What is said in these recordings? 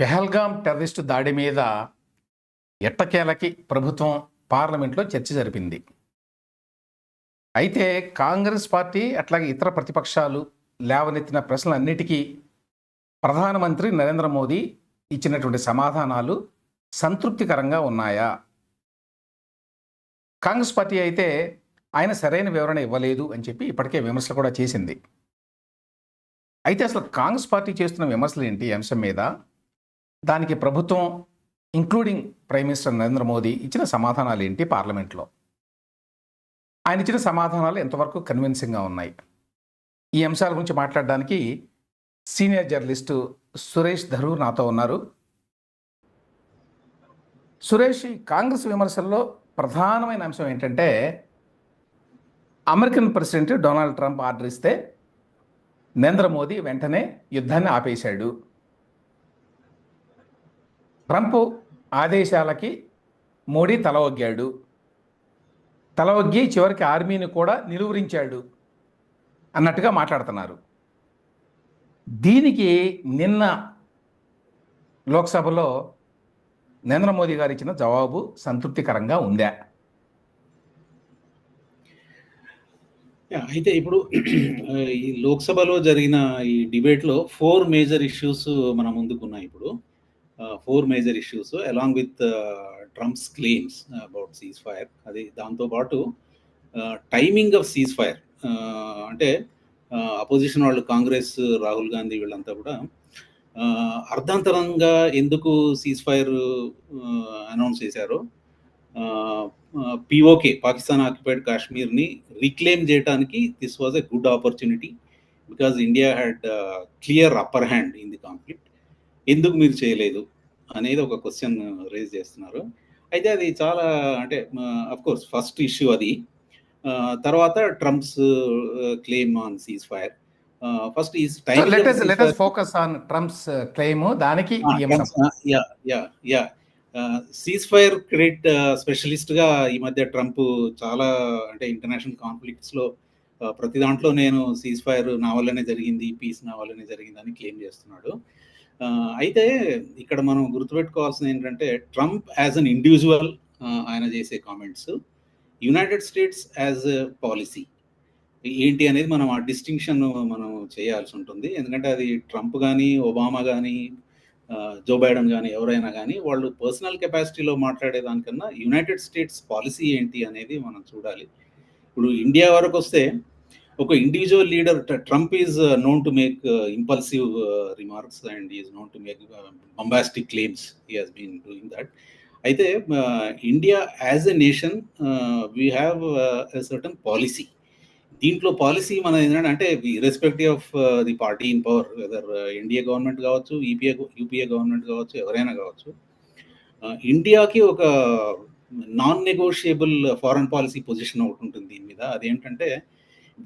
Pahalgam terrorist దాడి మీద ఎట్టకేలకి ప్రభుత్వం పార్లమెంట్లో చర్చ జరిపింది అయితే కాంగ్రెస్ పార్టీ అట్లాగే ఇతర ప్రతిపక్షాలు లేవనెత్తిన ప్రశ్నలన్నిటికీ ప్రధానమంత్రి నరేంద్ర మోదీ ఇచ్చినటువంటి సమాధానాలు సంతృప్తికరంగా ఉన్నాయా కాంగ్రెస్ పార్టీ అయితే ఆయన సరైన వివరణ ఇవ్వలేదు అని చెప్పి ఇప్పటికే విమర్శలు కూడా చేసింది అయితే అసలు కాంగ్రెస్ పార్టీ చేస్తున్న విమర్శలు ఏంటి అంశం మీద దానికి ప్రభుత్వం including prime minister Narendra Modi ఇచ్చిన సమాధానాలు ఏంటి పార్లమెంట్లో ఆయన ఇచ్చిన సమాధానాలు ఎంతవరకు కన్విన్సింగ్గా ఉన్నాయి ఈ అంశాల గురించి మాట్లాడడానికి సీనియర్ జర్నలిస్టు సురేష్ ధరూర్ నాతో ఉన్నారు సురేష్ కాంగ్రెస్ విమర్శల్లో ప్రధానమైన అంశం ఏంటంటే American president Donald Trump order ఇస్తే నరేంద్ర మోదీ వెంటనే యుద్ధాన్ని ఆపేశాడు ట్రంప్ ఆదేశాలకి మోడీ తల ఒగ్గాడు తల వగ్గి చివరికి ఆర్మీని కూడా నిలువరించాడు అన్నట్టుగా మాట్లాడుతున్నారు దీనికి నిన్న లోక్సభలో నరేంద్ర మోదీ గారు ఇచ్చిన జవాబు సంతృప్తికరంగా ఉందా అయితే ఇప్పుడు ఈ లోక్సభలో జరిగిన ఈ డిబేట్లో ఫోర్ మేజర్ ఇష్యూస్ మన ముందుకున్నాయి ఇప్పుడు four major issues along with Trump's claims about ceasefire అది దాంతో పాటు టైమింగ్ ఆఫ్ సీజ్ ఫైర్ అంటే అపోజిషన్ వాళ్ళు కాంగ్రెస్ రాహుల్ గాంధీ వీళ్ళంతా కూడా అర్ధాంతరంగా ఎందుకు సీజ్ ఫైర్ అనౌన్స్ చేశారో పిఓకే పాకిస్తాన్ ఆక్యుపైడ్ కాశ్మీర్ని రీక్లెయిమ్ చేయడానికి this was a good opportunity because India had clear upper hand in the conflict ఎందుకు మీరు చేయలేదు అనేది ఒక క్వశ్చన్ రేజ్ చేస్తున్నారు అయితే అది చాలా అంటే కోర్స్ ఫస్ట్ ఇష్యూ అది తర్వాత Trump's claim on ceasefire first is time focus on Trump's claim దానికి సీజ్ ఫైర్ క్రెడిట్ స్పెషలిస్ట్గా ఈ మధ్య ట్రంప్ చాలా అంటే ఇంటర్నేషనల్ కాన్ఫ్లిక్ట్స్లో ప్రతి దాంట్లో నేను సీజ్ ఫైర్ నా వల్లనే జరిగింది పీస్ నా వల్లనే జరిగింది అని క్లెయిమ్ చేస్తున్నాడు అయితే ఇక్కడ మనం గుర్తుపెట్టుకోవాల్సింది ఏంటంటే ట్రంప్ యాజ్ అన్ ఇండివిజువల్ ఆయన చేసే comments United States as policy ఏంటి అనేది మనం ఆ డిస్టింక్షన్ మనం చేయాల్సి ఉంటుంది ఎందుకంటే అది ట్రంప్ కానీ ఒబామా కానీ జో బైడెన్ కానీ ఎవరైనా కానీ వాళ్ళు పర్సనల్ కెపాసిటీలో మాట్లాడేదానికన్నా యునైటెడ్ స్టేట్స్ పాలసీ ఏంటి అనేది మనం చూడాలి ఇప్పుడు ఇండియా వరకు వస్తే ఒక individual leader Trump is known to make impulsive remarks and is known to make bombastic claims he has been doing that అయితే India as a nation we have certain policy దీంట్లో పాలసీ మన ఏంటంటే అంటే irrespective of the party in power whether NDA government కావచ్చు EPA UPA government కావచ్చు ఎవరైనా కావచ్చు ఇండియాకి uh, ఒక non negotiable foreign policy position ఒకటి ఉంటుంది దీని మీద అదేంటంటే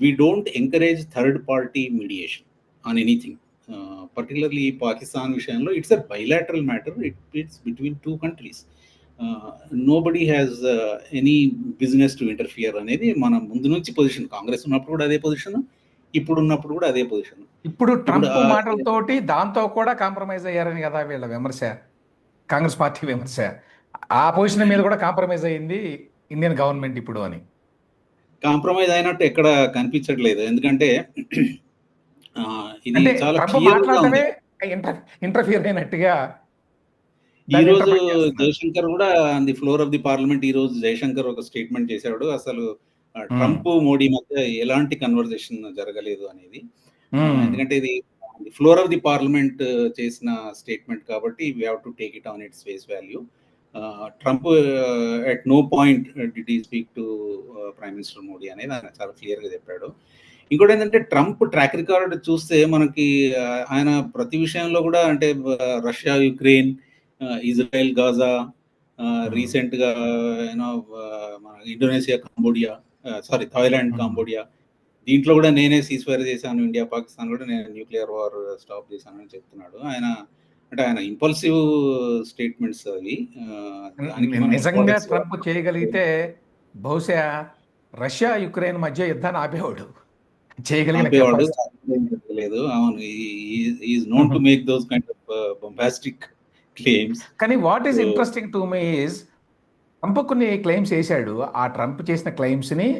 we don't encourage third party mediation on anything. Uh, particularly Pakistan విషయంలో it's a bilateral matter. It, it's between two countries. Uh, nobody has uh, any business to interfere అనేది మన ముందు నుంచి పొజిషన్ కాంగ్రెస్ ఉన్నప్పుడు కూడా అదే పొజిషన్ ఇప్పుడు ఉన్నప్పుడు కూడా అదే పొజిషన్ ఇప్పుడు ట్రంప్ మాటలతోటి దాంతో కూడా కాంప్రమైజ్ అయ్యారని కదా వీళ్ళ విమర్శ కాంగ్రెస్ పార్టీ విమర్శ ఆ పొజిషన్ మీద కూడా కాంప్రమైజ్ అయింది ఇండియన్ గవర్నమెంట్ ఇప్పుడు అని కాంప్రమైజ్ అయినట్టు ఎక్కడ కనిపించట్లేదు ఎందుకంటే ఇది చాలా అయినట్టుగా ఈ రోజు జయశంకర్ కూడా on the floor of the parliament ఈ రోజు జయశంకర్ ఒక స్టేట్మెంట్ చేశాడు అసలు ట్రంప్ మోడీ మధ్య ఎలాంటి కన్వర్జేషన్ జరగలేదు అనేది ఎందుకంటే ఇది ఫ్లోర్ ఆఫ్ ది పార్లమెంట్ చేసిన స్టేట్మెంట్ కాబట్టి we have to take it on its face value Trump at no point did he speak to prime minister Modi అనేది ఆయన చాలా క్లియర్గా చెప్పాడు ఇంకోటి ఏంటంటే ట్రంప్ ట్రాక్ రికార్డ్ చూస్తే మనకి ఆయన ప్రతి విషయంలో కూడా అంటే Russia Ukraine Israel Gaza hmm. రీసెంట్గా యూనో మన Indonesia Cambodia sorry Thailand hmm. Cambodia దీంట్లో కూడా నేనే సీస్ఫైర్ చేశాను ఇండియా పాకిస్తాన్ కూడా నేను న్యూక్లియర్ వార్ స్టాప్ చేశాను అని చెప్తున్నాడు ఆయన అంటే ఆయన ఇంపల్సివ్ స్టేట్మెంట్స్ అవి నిజంగా ట్రంప్ చేయగలిగితే బహుశా రష్యా యుక్రెయిన్ మధ్య యుద్ధాన్ని ఆపేవాడు చేయగలిగిన లేదు అవును is known to make those kind of bombastic claims కానీ what is interesting to me is Trump కొన్ని క్లెయిమ్స్ వేశాడు ఆ ట్రంప్ చేసిన క్లెయిమ్స్ని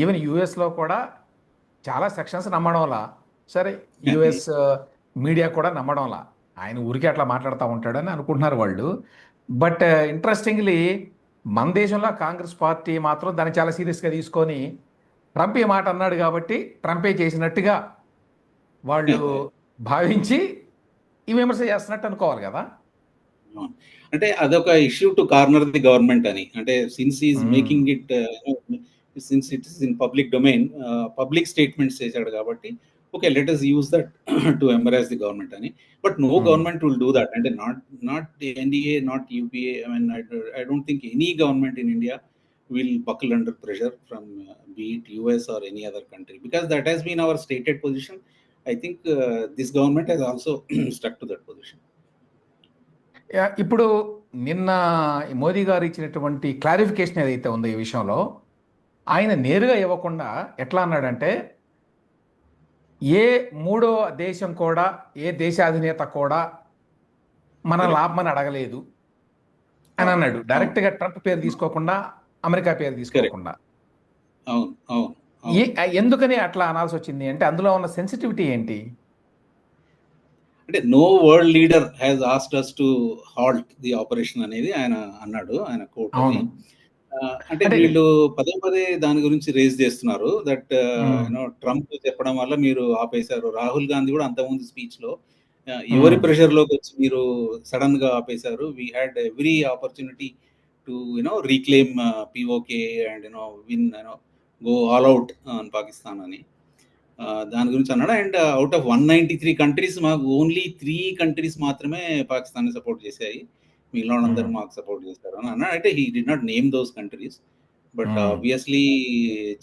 ఈవెన్ లో కూడా చాలా సెక్షన్స్ నమ్మడంలా సరే యుఎస్ మీడియా uh, కూడా నమ్మడంలా ఆయన ఊరికే అట్లా మాట్లాడుతూ ఉంటాడని అనుకుంటున్నారు వాళ్ళు బట్ ఇంట్రెస్టింగ్లీ uh, మన దేశంలో కాంగ్రెస్ పార్టీ మాత్రం దాన్ని చాలా సీరియస్గా తీసుకొని ట్రంప్ ఈ మాట అన్నాడు కాబట్టి ట్రంపే చేసినట్టుగా వాళ్ళు భావించి ఈ విమర్శ చేస్తున్నట్టు అనుకోవాలి కదా అంటే అదొక issue to corner the government అని అంటే since is making it since it is in public domain public statements చేశాడు కాబట్టి okay let us use that to embarrass the government అని but no government will do that అంటే not not NDA not UPA I mean I don't think any government in India will buckle under pressure from uh, be it US or any other country because that has been our stated position. I think uh, this government has also stuck to that position. ఇప్పుడు నిన్న మోదీ గారు ఇచ్చినటువంటి clarification ఏదైతే ఉందో ఈ విషయంలో ఆయన నేరుగా ఇవ్వకుండా ఎట్లా అన్నాడంటే ఏ మూడో దేశం కూడా ఏ దేశాధినేత కూడా మన లాభమని అడగలేదు అని అన్నాడు డైరెక్ట్గా ట్రంప్ పేరు తీసుకోకుండా అమెరికా పేరు తీసుకోకుండా ఎందుకని అట్లా అనాల్సి వచ్చింది అంటే అందులో ఉన్న సెన్సిటివిటీ ఏంటి అంటే no world leader has asked us to halt the operation అనేది ఆయన అన్నాడు ఆయన కోర్టు అంటే వీళ్ళు పదే పదే దాని గురించి రేజ్ చేస్తున్నారు దట్ యూనో ట్రంప్ చెప్పడం వల్ల మీరు ఆపేశారు రాహుల్ గాంధీ కూడా అంతకుముందు స్పీచ్ లో hmm. ఎవరి ప్రెషర్ లోకి వచ్చి మీరు సడన్ గా ఆపేశారు we had every opportunity to you know reclaim PoK and you know win you know go all out on Pakistan అని దాని గురించి అన్నాడు and out of one ninety three countries మాకు ఓన్లీ త్రీ కంట్రీస్ మాత్రమే Pakistan support చేశాయి మిగిలిన వాళ్ళందరూ hmm. మాకు సపోర్ట్ చేస్తారు అని అన్నాడు అంటే he did not name those countries but obviously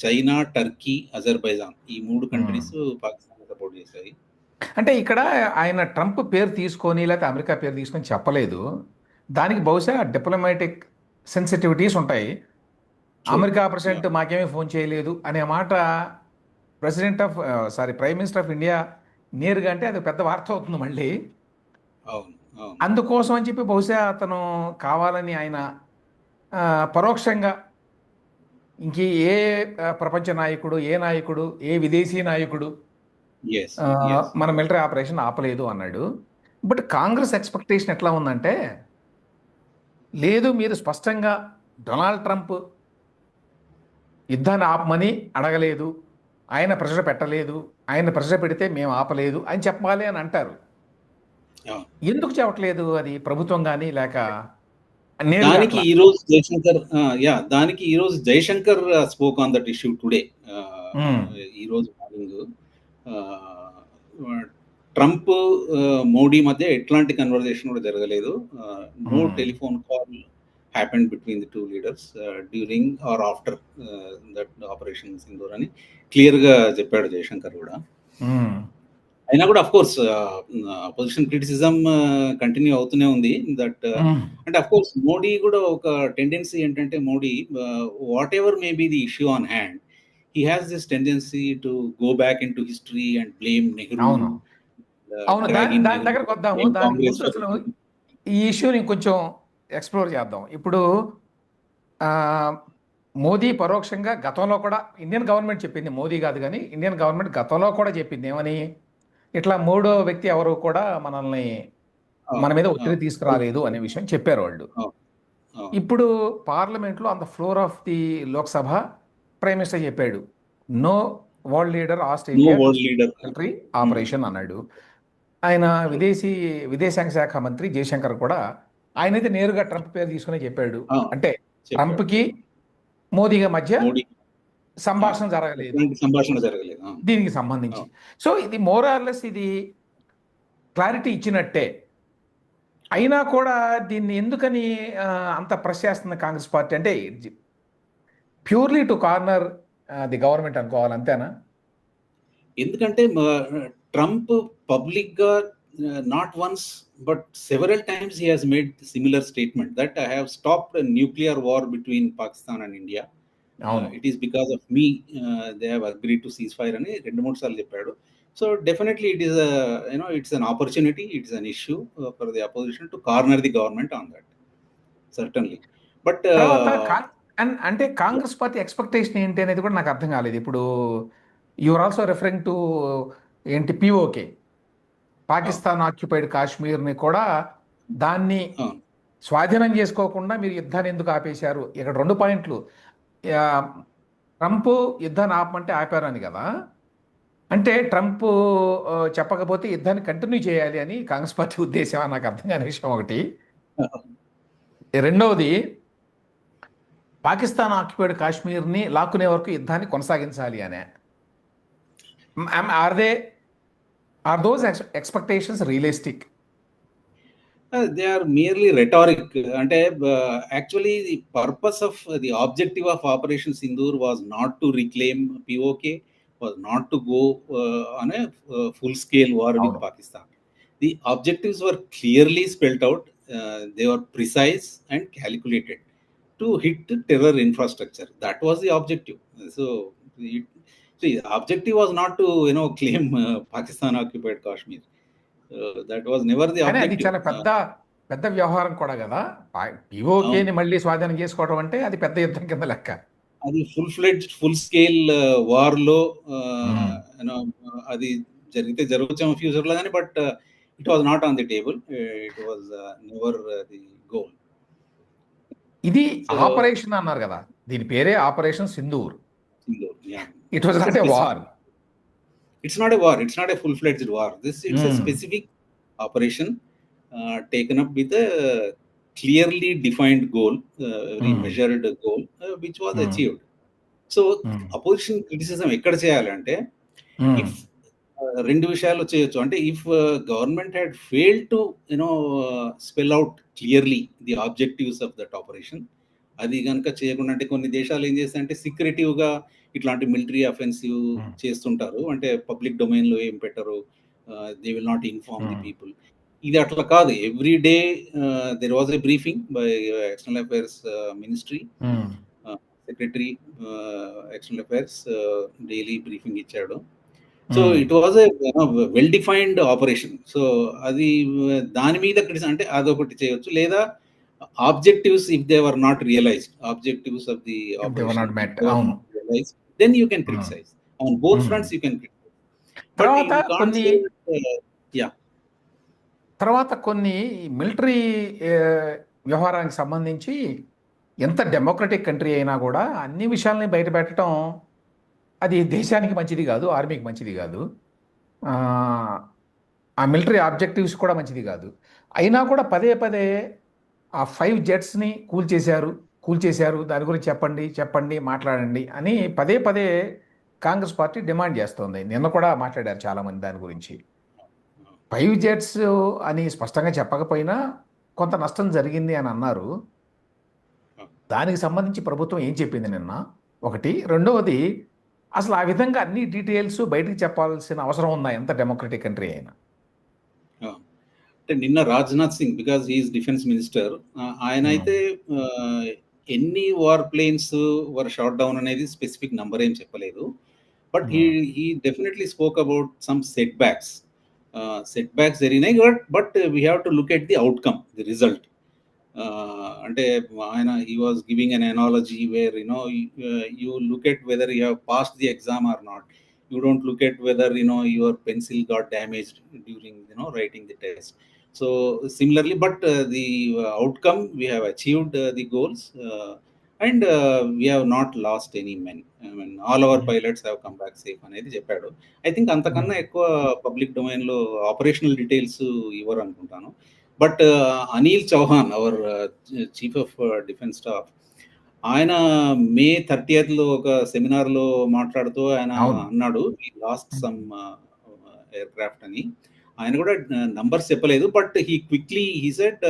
China Turkey Azerbaijan ఈ మూడు కంట్రీస్ పాకిస్తాన్ సపోర్ట్ చేశాయి అంటే ఇక్కడ ఆయన ట్రంప్ పేరు తీసుకొని లేకపోతే అమెరికా పేరు తీసుకొని చెప్పలేదు దానికి బహుశా డిప్లొమాటిక్ సెన్సిటివిటీస్ ఉంటాయి అమెరికా ప్రెసిడెంట్ మాకేమీ ఫోన్ చేయలేదు అనే మాట president of sorry prime minister of India నేరుగా అంటే అది పెద్ద వార్త అవుతుంది మళ్ళీ అవును అందుకోసం అని చెప్పి బహుశా అతను కావాలని ఆయన పరోక్షంగా ఇంక ఏ ప్రపంచ నాయకుడు ఏ నాయకుడు ఏ విదేశీ నాయకుడు మన మిలిటరీ ఆపరేషన్ ఆపలేదు అన్నాడు బట్ కాంగ్రెస్ ఎక్స్పెక్టేషన్ ఎట్లా ఉందంటే లేదు మీరు స్పష్టంగా డొనాల్డ్ ట్రంప్ యుద్ధాన్ని ఆపమని అడగలేదు ఆయన ప్రెషర్ పెట్టలేదు ఆయన ప్రెషర్ పెడితే మేము ఆపలేదు అని చెప్పాలి అని అంటారు ఎందుకు చెప్పట్లేదు అది ప్రభుత్వం కానీ లేక దానికి ఈరోజు జయశంకర్ యా దానికి ఈరోజు Jaishankar spoke on that issue today ఈరోజు మార్నింగ్ ట్రంప్ మోడీ మధ్య ఎట్లాంటి కన్వర్జేషన్ కూడా జరగలేదు no telephone call happen between the two leaders during or after that operation Sindoor అని క్లియర్గా చెప్పాడు జయశంకర్ కూడా అయినా కూడా of course position criticism continue అవుతూనే ఉంది దట్ అంటే అఫ్ కోర్స్ మోడీ కూడా ఒక టెండెన్సీ ఏంటంటే Modi whatever may be the issue on hand he has this tendency to go back in to history and blame Nehru అవును uh, దాని దగ్గరకు వద్దాము దాని అసలు ఈ ఇష్యూని కొంచెం ఎక్స్ప్లోర్ చేద్దాం ఇప్పుడు మోదీ పరోక్షంగా గతంలో కూడా ఇండియన్ గవర్నమెంట్ చెప్పింది మోదీ కాదు కానీ ఇండియన్ గవర్నమెంట్ గతంలో కూడా చెప్పింది ఏమని ఇట్లా మూడో వ్యక్తి ఎవరు కూడా మనల్ని మన మీద ఒత్తిడి తీసుకురాలేదు అనే విషయం చెప్పారు వాళ్ళు ఇప్పుడు పార్లమెంట్లో అంత floor of the Lok Sabha prime minister చెప్పాడు నో వరల్డ్ లీడర్ ఆస్ట్రేలియా ఆపరేషన్ అన్నాడు ఆయన విదేశీ విదేశాంగ శాఖ మంత్రి జయశంకర్ కూడా ఆయనైతే నేరుగా ట్రంప్ పేరు తీసుకునే చెప్పాడు అంటే ట్రంప్ కి మోదీగా మధ్య సంభాషణ జరగలేదు సంభాషణ జరగలేదు దీనికి సంబంధించి సో ఇది మోరార్లెస్ ఇది క్లారిటీ ఇచ్చినట్టే అయినా కూడా దీన్ని ఎందుకని అంత ప్రశ్నిస్తుంది కాంగ్రెస్ పార్టీ అంటే purely to corner the government అనుకోవాలి అంతేనా ఎందుకంటే ట్రంప్ పబ్లిక్ గా not once but several times he has made similar statement that I have stopped nuclear war between Pakistan and India it is because of me they have agree to ceasefire అని రెండు మూడు సార్లు చెప్పాడు so definitely it is you know it's an opportunity it's an issue for the opposition to corner the government on that certainly but అంటే Congress party expectation ఏంటి అనేది కూడా నాకు అర్థం కాలేదు ఇప్పుడు యువర్ ఆల్సో రెఫరింగ్ టు ఏంటి పిఓకే పాకిస్తాన్ ఆక్యుపైడ్ కాశ్మీర్ని కూడా దాన్ని స్వాధీనం చేసుకోకుండా మీరు యుద్ధాన్ని ఎందుకు ఆపేశారు ఇక్కడ రెండు పాయింట్లు ట్రంప్ యుద్ధాన్ని ఆపమంటే ఆపారని కదా అంటే ట్రంప్ చెప్పకపోతే యుద్ధాన్ని కంటిన్యూ చేయాలి అని కాంగ్రెస్ పార్టీ ఉద్దేశం నాకు అర్థం కాని విషయం ఒకటి రెండవది పాకిస్తాన్ ఆక్యుపైడ్ కాశ్మీర్ని లాక్కునే వరకు యుద్ధాన్ని కొనసాగించాలి అనే are they are those expectations realistic Uh, they are merely rhetoric. And uh, actually, the purpose of the objective of Operation Sindoor was not to reclaim POK, was not to go uh, on a full-scale war with Pakistan. The objectives were clearly spelled out. They were precise and calculated to hit the terror infrastructure. That was the objective. So the objective was not to claim Pakistan occupied Kashmir. That was never the అది చాలా పెద్ద uh, పెద్ద వ్యవహారం కూడా కదా పిఓకేని మళ్ళీ స్వాధీనం చేసుకోవడం అంటే అది పెద్ద యుద్ధం కింద లెక్క అది full fledge full scale war లో అది జరిగితే జరగచ్చేమో ఫ్యూచర్ లో కానీ but it was not on the table it was never the goal ఇది ఆపరేషన్ అన్నారు కదా దీని పేరే operation Sindoor it was not a war it's not a war it's not a full fledged war this it's specific operation taken up with clearly defined goal measured goal which was achieved so opposition criticism ఎక్కడ చేయాలంటే if hmm. uh, రెండు విషయాలు చేయొచ్చు అంటే if government had fail to you know spell out clearly the objectives of that operation అది కనుక చేయకుండా అంటే కొన్ని దేశాలు ఏం చేస్తాయంటే సీక్రెటివ్గా ఇట్లాంటి మిలిటరీ అఫెన్సివ్ hmm. చేస్తుంటారు అంటే పబ్లిక్ లో ఏం పెట్టరు they will not inform the people ఇది అట్లా కాదు every day there was a briefing by external affairs ministry secretary external affairs daily briefing ఇచ్చాడు so it was well defined operation so అది దాని మీద అంటే అదొకటి చేయవచ్చు లేదా objectives if they were not realized objectives of the operation criticize then you can hmm. criticize mm. on both mm. fronts you can తర్వాత కొన్ని uh, తర్వాత కొన్ని మిలిటరీ వ్యవహారానికి సంబంధించి ఎంత డెమోక్రటిక్ కంట్రీ అయినా కూడా అన్ని విషయాల్ని బయటపెట్టడం అది దేశానికి మంచిది కాదు ఆర్మీకి మంచిది కాదు ఆ మిలిటరీ ఆబ్జెక్టివ్స్ కూడా మంచిది కాదు అయినా కూడా పదే పదే ఆ ఫైవ్ జెట్స్ని కూల్ చేశారు కూల్చేశారు దాని గురించి చెప్పండి చెప్పండి మాట్లాడండి అని పదే పదే కాంగ్రెస్ పార్టీ డిమాండ్ చేస్తోంది నిన్న కూడా మాట్లాడారు చాలామంది దాని గురించి ఫైవ్ జెట్స్ అని స్పష్టంగా చెప్పకపోయినా కొంత నష్టం జరిగింది అని అన్నారు దానికి సంబంధించి ప్రభుత్వం ఏం చెప్పింది నిన్న ఒకటి రెండవది అసలు ఆ విధంగా అన్ని డీటెయిల్స్ బయటకు చెప్పాల్సిన అవసరం ఉందా ఎంత డెమోక్రటిక్ కంట్రీ అయినా అంటే నిన్న Rajnath Singh because is defence minister ఆయన అయితే ఎన్ని war planes were shot down అనేది స్పెసిఫిక్ నంబర్ ఏం చెప్పలేదు but he he definitely spoke about some setbacks setbacks జరిగినాయి but but we have to look at the outcome the result అంటే ఆయన he was giving an analogy where you know you look at whether you have pass the exam or not you don't look at whether you know your pencil got damaged during you know writing the test so similarly but uh, the outcome we have achieved uh, the goals uh, and we have not lost any men I mean all our pilots have come back safe అనేది చెప్పాడు I think అంతకన్నా ఎక్కువ public డొమైన్లో operational details ఇవ్వరు అనుకుంటాను but Anil Chauhan our chief of defence staff ఆయన May thirty లో ఒక సెమినార్ లో మాట్లాడుతూ ఆయన అన్నాడు లాస్ట్ సమ్ ఎయిర్ క్రాఫ్ట్ అని ఆయన కూడా నంబర్స్ uh, చెప్పలేదు but he quickly he set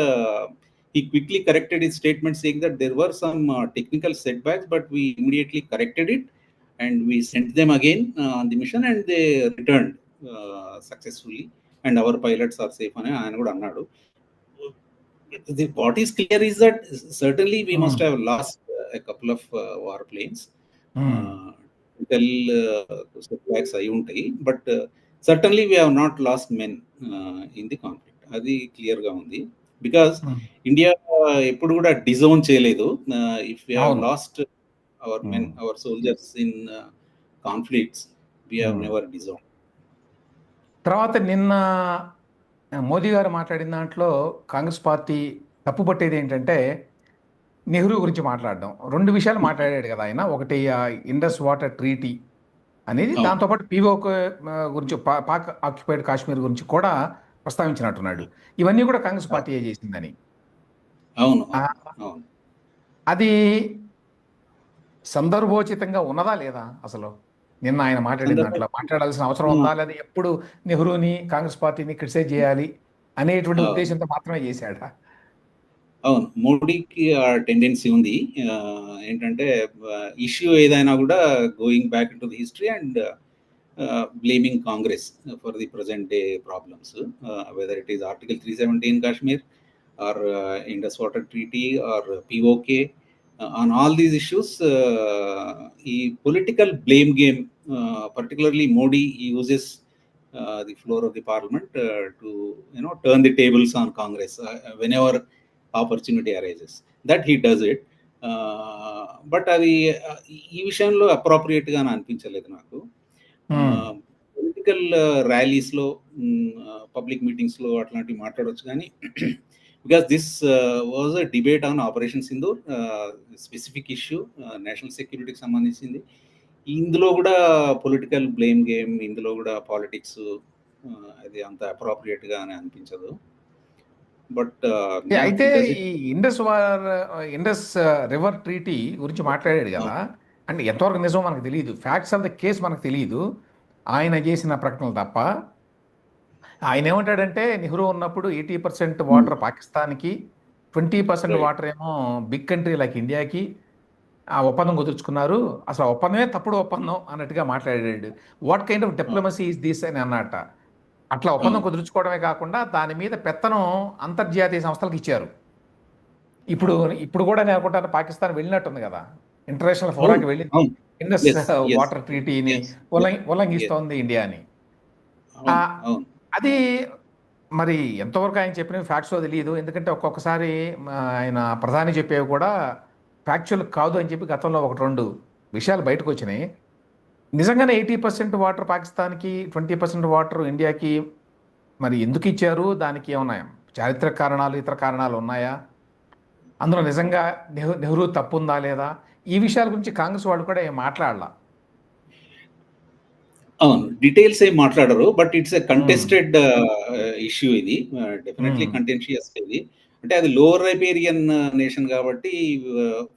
he quickly corrected it statement saying that there were some technical setbacks but we immediately corrected it and we sent them again on the mission and they return successfully and our pilots are safe అని ఆయన కూడా అన్నాడు what is clear is that certainly we must have lost a couple of warplanes tell setbacks అయి ఉంటాయి but certainly we have not lost men in the conflict అది క్లియర్గా ఉంది because India hmm. uh, ఎప్పుడు కూడా డిజోన్ చేయలేదు if we have lost our men our soldiers in conflicts we have never disown తర్వాత నిన్న మోదీ గారు మాట్లాడిన దాంట్లో కాంగ్రెస్ పార్టీ తప్పు పట్టేది ఏంటంటే నెహ్రూ గురించి మాట్లాడడం రెండు విషయాలు మాట్లాడాడు కదా ఆయన ఒకటి ఇండస్ వాటర్ ట్రీటీ అనేది దాంతోపాటు పీఓ గురించి పాక్ ఆక్యుపైడ్ కాశ్మీర్ గురించి కూడా ప్రస్తావించినట్టున్నాడు ఇవన్నీ కూడా కాంగ్రెస్ పార్టీ చేసిందని అవును అది సందర్భోచితంగా ఉన్నదా లేదా అసలు నిన్న ఆయన మాట్లాడిన దాంట్లో మాట్లాడాల్సిన అవసరం ఉందా లేదా ఎప్పుడు నెహ్రూని కాంగ్రెస్ పార్టీని క్రిటిసైజ్ చేయాలి అనేటువంటి ఉద్దేశంతో మాత్రమే చేశాడా అవును మోడీకి ఆ టెండెన్సీ ఉంది ఏంటంటే ఇష్యూ ఏదైనా కూడా going back to the history and blaming Congress for the present day problems whether it is article three seventeen Kashmir or Indus water treaty or PoK on all these issues ఈ political blame game particularly Modi uses the floor of the parliament to you know turn the tables on Congress whenever opportunity arises that he does it but అది ఈ విషయంలో అప్రాప్రియేట్గా అనిపించలేదు నాకు political ర్యాలీస్లో public మీటింగ్స్లో అట్లాంటివి మాట్లాడవచ్చు కానీ because this was a debate on operation Sindoor specific issue national సెక్యూరిటీకి సంబంధించింది ఇందులో కూడా పొలిటికల్ బ్లేమ్ గేమ్ ఇందులో కూడా పాలిటిక్స్ అది అంత అప్రాప్రియేట్గా అనిపించదు బట్ అయితే ఈ Indus war Indus river treaty గురించి మాట్లాడాడు కదా అంటే ఎంతవరకు నిజం మనకు తెలియదు ఫ్యాక్ట్స్ ఆఫ్ ద కేస్ మనకు తెలియదు ఆయన చేసిన ప్రకటనలు తప్ప ఆయన ఏమంటాడంటే నెహ్రూ ఉన్నప్పుడు ఎయిటీ పర్సెంట్ వాటర్ పాకిస్తాన్కి ట్వంటీ పర్సెంట్ వాటర్ ఏమో బిగ్ కంట్రీ లైక్ ఇండియాకి ఆ ఒప్పందం కుదుర్చుకున్నారు అసలు ఒప్పందమే తప్పుడు ఒప్పందం అన్నట్టుగా మాట్లాడాడు what kind of diplomacy is this అని అన్నట్ట అట్లా ఒప్పందం కుదుర్చుకోవడమే కాకుండా దాని మీద పెత్తనం అంతర్జాతీయ సంస్థలకు ఇచ్చారు ఇప్పుడు ఇప్పుడు కూడా నేను అనుకుంటాను పాకిస్తాన్ వెళ్ళినట్టుంది కదా ఇంటర్నేషనల్ ఫోరాకి వెళ్ళి ఇండస్ వాటర్ ట్రీటీని ఉల్లంఘిస్తోంది ఇండియా అని అది మరి ఎంతవరకు ఆయన చెప్పినవి ఫ్యాక్ట్స్ తెలియదు ఎందుకంటే ఒక్కొక్కసారి ఆయన ప్రధాని చెప్పేవి కూడా ఫ్యాక్చువల్ కాదు అని చెప్పి గతంలో ఒకటి రెండు విషయాలు బయటకు వచ్చినాయి నిజంగానే ఎయిటీ పర్సెంట్ వాటర్ పాకిస్తాన్కి ట్వంటీ పర్సెంట్ వాటర్ ఇండియాకి మరి ఎందుకు ఇచ్చారు దానికి ఏమన్నా చారిత్రక కారణాలు ఇతర కారణాలు ఉన్నాయా అందులో నిజంగా నెహ్రూ నెహ్రూ తప్పు ఉందా లేదా ఈ విషయాల గురించి కాంగ్రెస్ వాళ్ళు కూడా ఏం మాట్లాడాల అవును డీటెయిల్స్ ఏం మాట్లాడరు but it's a contested issue ఇది డెఫినెట్లీ కంటెన్షియస్ ఇది అంటే అది లోవర్ రైపేరియన్ నేషన్ కాబట్టి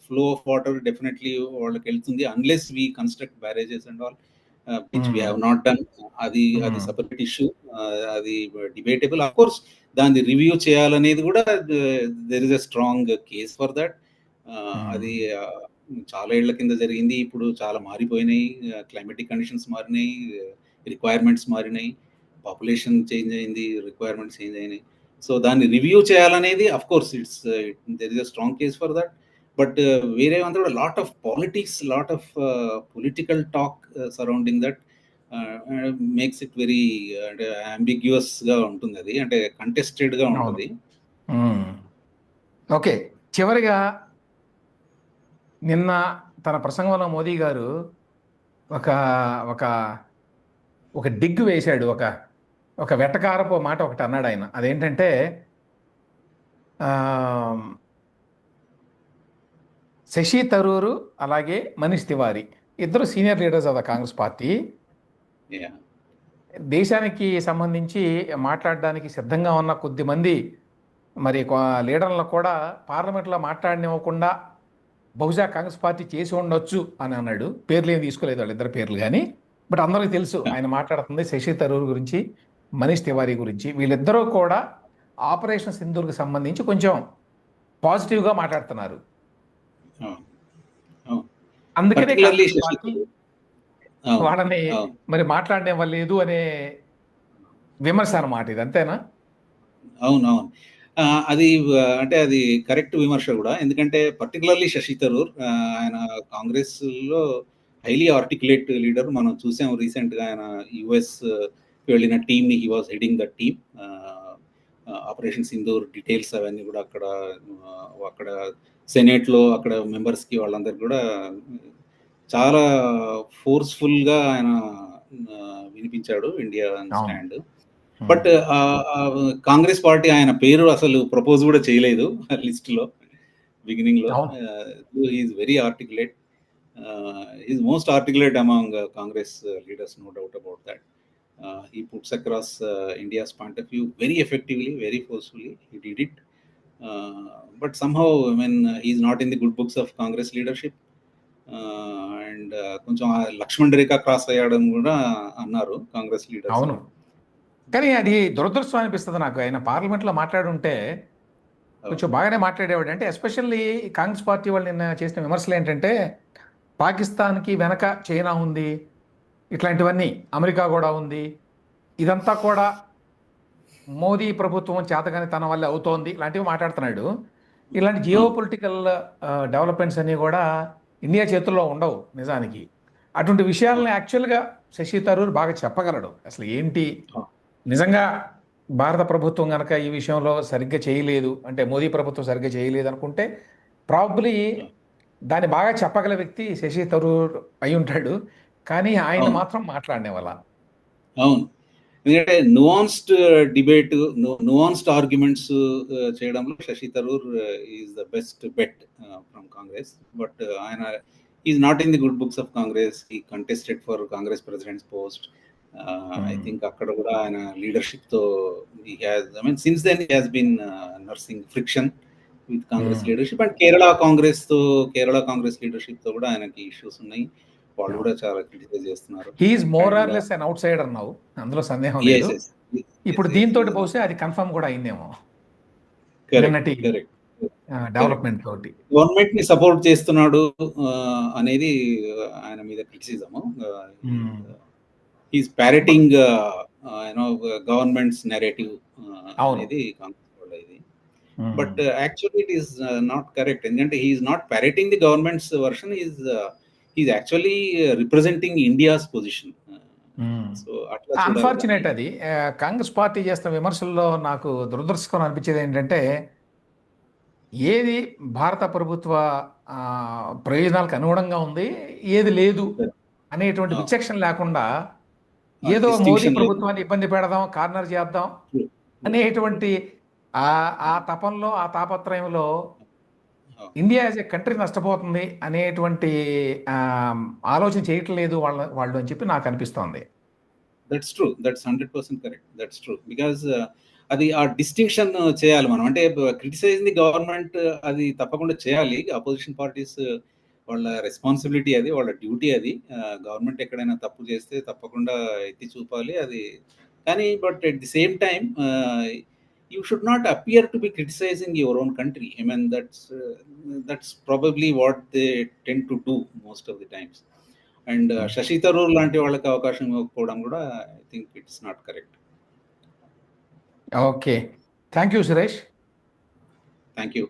ఫ్లో ఆఫ్ వాటర్ డెఫినెట్లీ వాళ్ళకి వెళ్తుంది unless we construct barrages and all which we have not done అది అది సపరేట్ hmm. ఇష్యూ uh, అది డిబేటబుల్ కోర్స్ దాన్ని రివ్యూ చేయాలనేది కూడా there is a strong case for that అది uh, చాలా ఏళ్ల కింద జరిగింది ఇప్పుడు చాలా మారిపోయినాయి క్లైమేటిక్ uh, కండిషన్స్ మారినాయి రిక్వైర్మెంట్స్ మారినాయి పాపులేషన్ చేంజ్ అయింది రిక్వైర్మెంట్స్ చేంజ్ అయినాయి సో దాన్ని రివ్యూ చేయాలనేది of course it's there is a strong case for that but వేరే అంతా కూడా lot of politics lot of political talk surrounding that makes it very అంటే అంబిగ్యూస్ గా ఉంటుంది అది అంటే కంటెస్టెడ్ గా ఉంటుంది ఓకే చివరిగా నిన్న తన ప్రసంగంలో మోదీ గారు ఒక ఒక ఒక డిగ్ వేశాడు ఒక ఒక వెటకారపు మాట ఒకటి అన్నాడు ఆయన అదేంటంటే శశి తరూరు అలాగే మనీష్ తివారీ ఇద్దరు senior leaders of the Congress party దేశానికి సంబంధించి మాట్లాడడానికి సిద్ధంగా ఉన్న కొద్ది మంది మరి లీడర్లను కూడా పార్లమెంట్లో మాట్లాడినివ్వకుండా బహుశా కాంగ్రెస్ పార్టీ చేసి ఉండొచ్చు అని అన్నాడు పేర్లు ఏం తీసుకోలేదు వాళ్ళిద్దరు పేర్లు కానీ బట్ అందరికీ తెలుసు ఆయన మాట్లాడుతుంది శశి తరూర్ గురించి మనీష్ తివారీ గురించి వీళ్ళిద్దరూ కూడా ఆపరేషన్ సింధూర్కి సంబంధించి కొంచెం పాజిటివ్గా మాట్లాడుతున్నారు అందుకనే వాళ్ళని మరి మాట్లాడనివ్వలేదు అనే విమర్శ అనమాట ఇది అంతేనా అవునవును అది అంటే అది కరెక్ట్ విమర్శ కూడా ఎందుకంటే పర్టికులర్లీ శశి థరూర్ ఆయన కాంగ్రెస్లో హైలీ ఆర్టికులేట్ లీడర్ మనం చూసాం రీసెంట్గా ఆయన యుఎస్ వెళ్ళిన టీమ్ని he was heading the team operation Sindoor details అవన్నీ కూడా అక్కడ అక్కడ సెనేట్లో అక్కడ మెంబర్స్కి వాళ్ళందరికీ కూడా చాలా ఫోర్స్ఫుల్గా ఆయన వినిపించాడు India stand but Congress party ఆయన పేరు అసలు ప్రపోజ్ కూడా చేయలేదు లిస్ట్లో బిగినింగ్ లో is very articulate is most articulate among Congress leaders no doubt about that Uh, he puts across uh, India's point of view very effectively, very forcefully. He did it. Uh, but somehow, I mean, uh, he's not in the good books of Congress leadership. And కొంచెం లక్ష్మణ్ రేఖ cross అయ్యాడని కూడా అన్నారు Congress leader అవును కానీ అది దురదృష్టం అనిపిస్తుంది నాకు ఆయన పార్లమెంట్లో మాట్లాడుంటే కొంచెం బాగానే మాట్లాడేవాడు అంటే ఎస్పెషల్లీ కాంగ్రెస్ పార్టీ వాళ్ళు నిన్న చేసిన విమర్శలు ఏంటంటే పాకిస్తాన్కి వెనక చైనా ఉంది ఇట్లాంటివన్నీ అమెరికా కూడా ఉంది ఇదంతా కూడా మోదీ ప్రభుత్వం చేతగాని తన వల్ల అవుతోంది ఇలాంటివి మాట్లాడుతున్నాడు ఇలాంటి జియో పొలిటికల్ డెవలప్మెంట్స్ అన్నీ కూడా ఇండియా చేతుల్లో ఉండవు నిజానికి అటువంటి విషయాలను యాక్చువల్గా శశి తరూర్ బాగా చెప్పగలడు అసలు ఏంటి నిజంగా భారత ప్రభుత్వం కనుక ఈ విషయంలో సరిగ్గా చేయలేదు అంటే మోదీ ప్రభుత్వం సరిగ్గా చేయలేదు అనుకుంటే ప్రాబ్లీ దాన్ని బాగా చెప్పగల వ్యక్తి శశి తరూర్ అయి ఉంటాడు కానీ ఆయన మాత్రం వాళ్ళ అవును ఎందుకంటే నువాన్స్డ్ డిబేట్ నువాన్స్డ్ ఆర్గ్యుమెంట్స్ చేయడంలో Shashi Tharoor is the best bet from Congress but ఆయన is not in the good books of Congress ఈ contested for Congress presidents post I think అక్కడ కూడా ఆయన లీడర్షిప్ తో ఈ has I mean since then has been nursing friction with Congress leadership and Kerala Congress తో Kerala Congress leadership తో కూడా ఆయనకి ఇష్యూస్ ఉన్నాయి వాళ్ళు కూడా చాలా క్రిటిసైజ్ చేస్తున్నారు he is more or less an outsider now అందులో సందేహం లేదు ఇప్పుడు దీంతో బహుశా అది కన్ఫర్మ్ కూడా అయిందేమో డెవలప్మెంట్ తోటి గవర్నమెంట్ ని సపోర్ట్ చేస్తున్నాడు అనేది ఆయన మీద criticism is parroting you know government's narrative అనేది ఇది but actually it is not correct ఎందుకంటే he's not parroting the government's version is is actually representing India's position unfortunate అది uh, కాంగ్రెస్ పార్టీ చేస్తున్న విమర్శల్లో నాకు దురదృష్టకరం అనిపించేది ఏంటంటే ఏది భారత ప్రభుత్వ ప్రయోజనాలకు అనుగుణంగా ఉంది ఏది లేదు అనేటువంటి విచక్షణ లేకుండా ఏదో మోదీ ప్రభుత్వాన్ని ఇబ్బంది పెడదాం కార్నర్ చేద్దాం hmm. అనేటువంటి ఆ తపంలో ఆ తాపత్రయంలో ఇండియా యాజ్ ఏ కంట్రీ నష్టపోతుంది అనేటువంటి ఆలోచన చేయట్లేదు వాళ్ళ వాళ్ళు అని చెప్పి నాకు అనిపిస్తోంది that's true that's hundred percent correct that's true because అది ఆ డిస్టింక్షన్ చేయాలి మనం అంటే క్రిటిసైజ్ ది గవర్నమెంట్ అది తప్పకుండా చేయాలి అపోజిషన్ పార్టీస్ వాళ్ళ రెస్పాన్సిబిలిటీ అది వాళ్ళ డ్యూటీ అది గవర్నమెంట్ ఎక్కడైనా తప్పు చేస్తే తప్పకుండా ఎత్తి చూపాలి అది కానీ but at the same time you should not appear to be criticizing your own country. I mean, that's uh, that's probably what they tend to do most of the times. And Shashi Tharoor లాంటి వాళ్ళకి అవకాశం ఇవ్వకపోవడం కూడా I think it's not correct okay thank you Suresh thank you